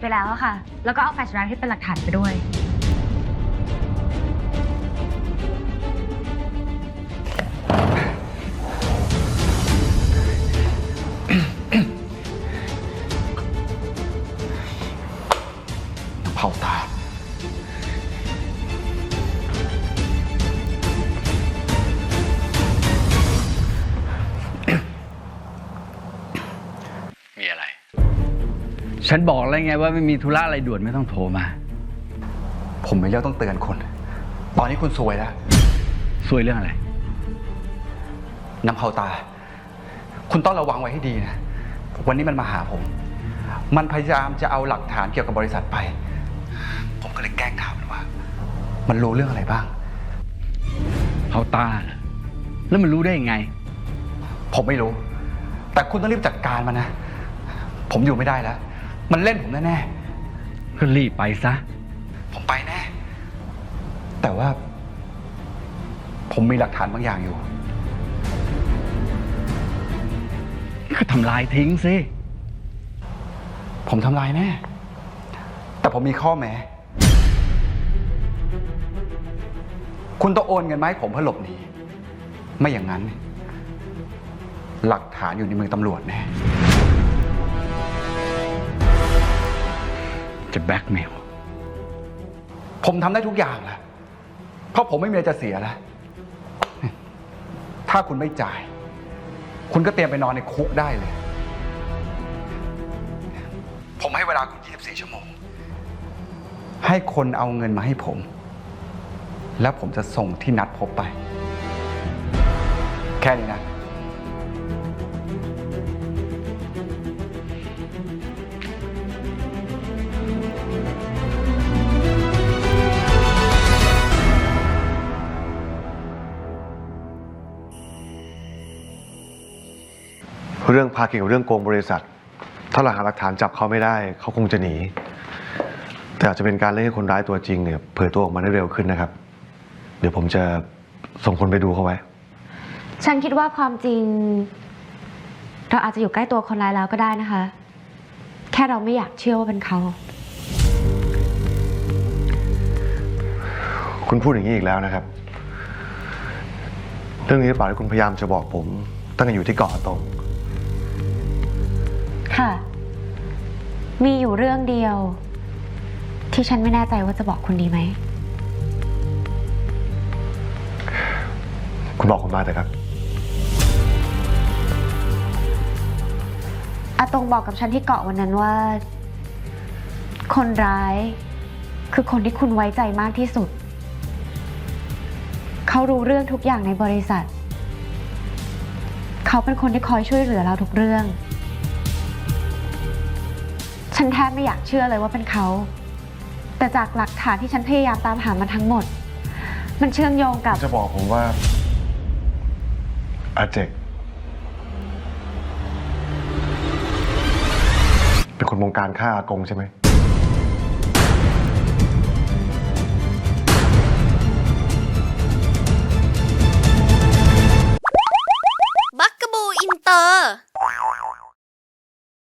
ไปแล้วอะค่ะ แล้วก็เอาแฟลชไดรฟ์ที่เป็นหลักฐานไปด้วย เผาตา ฉันบอกแล้วไงว่าไม่มีธุระอะไรด่วนไม่ต้องโทรมา ผมมีเรื่องต้องเตือนคุณ ตอนนี้คุณซวยแล้ว ซวยเรื่องอะไร น้ำเผาตา คุณต้องระวังไว้ให้ดีนะ วันนี้มันมาหาผม มันพยายามจะเอาหลักฐานเกี่ยวกับบริษัทไป ผมก็เลยแกล้งถามมันว่า มันรู้เรื่องอะไรบ้างเอาตาเหรอแล้วมันรู้ได้ยังไง ผมไม่รู้ แต่คุณต้องรีบจัดการมันนะ ผมอยู่ไม่ได้แล้ว มันเล่นผมแน่ก็รีบไปซะ ๆ ผมไปแน่ แต่ว่า ผมมีหลักฐานบางอย่างอยู่ ก็ทำลายทิ้งสิ ผมทำลายแน่ แต่ผมมีข้อแม้ คุณต้องโอนเงินมาให้ผมเพื่อหลบหนี ไม่อย่างนั้น หลักฐานอยู่ในมือตำรวจแน่ จะแบล็กเมลผมทำได้ทุกอย่างแหละเพราะผมไม่มีอะไรจะเสียแล้ว ถ้าคุณไม่จ่าย คุณก็เตรียมไปนอนในคุกได้เลย ผมให้เวลาคุณ 24 ชั่วโมง ให้คนเอาเงินมาให้ผม แล้วผมจะส่งที่นัดพบไป แค่นี้นะ เรื่องพาเกี่ยวกับเรื่องโกงบริษัท ถ้าเราหาหลักฐานจับเขาไม่ได้ เขาคงจะหนี แต่อาจจะเป็นการเล่นให้คนร้ายตัวจริงเนี่ยเผยตัวออกมาได้เร็วขึ้นนะครับ เดี๋ยวผมจะส่งคนไปดูเขาไว้ ฉันคิดว่าความจริง เราอาจจะอยู่ใกล้ตัวคนร้ายแล้วก็ได้นะคะ แค่เราไม่อยากเชื่อว่าเป็นเขา คุณพูดอย่างนี้อีกแล้วนะครับ เรื่องนี้หรือเปล่าที่คุณพยายามจะบอกผม ตั้งแต่อยู่ที่เกาะตรง ค่ะ มีอยู่เรื่องเดียว ที่ฉันไม่แน่ใจว่าจะบอกคุณดีไหม คุณบอกผมมาเถอะครับ อาตงบอกกับฉันที่เกาะวันนั้นว่า คนร้าย คือคนที่คุณไว้ใจมากที่สุด เขารู้เรื่องทุกอย่างในบริษัท เขาเป็นคนที่คอยช่วยเหลือเราทุกเรื่อง ฉันแทบไม่อยากเชื่อเลยว่าเป็นเขา แต่จากหลักฐานที่ฉันพยายามตามหามาทั้งหมด มันเชื่อมโยงกับ จะบอกผมว่า อาเจกเป็นคนวงการฆ่าอากงใช่ไหม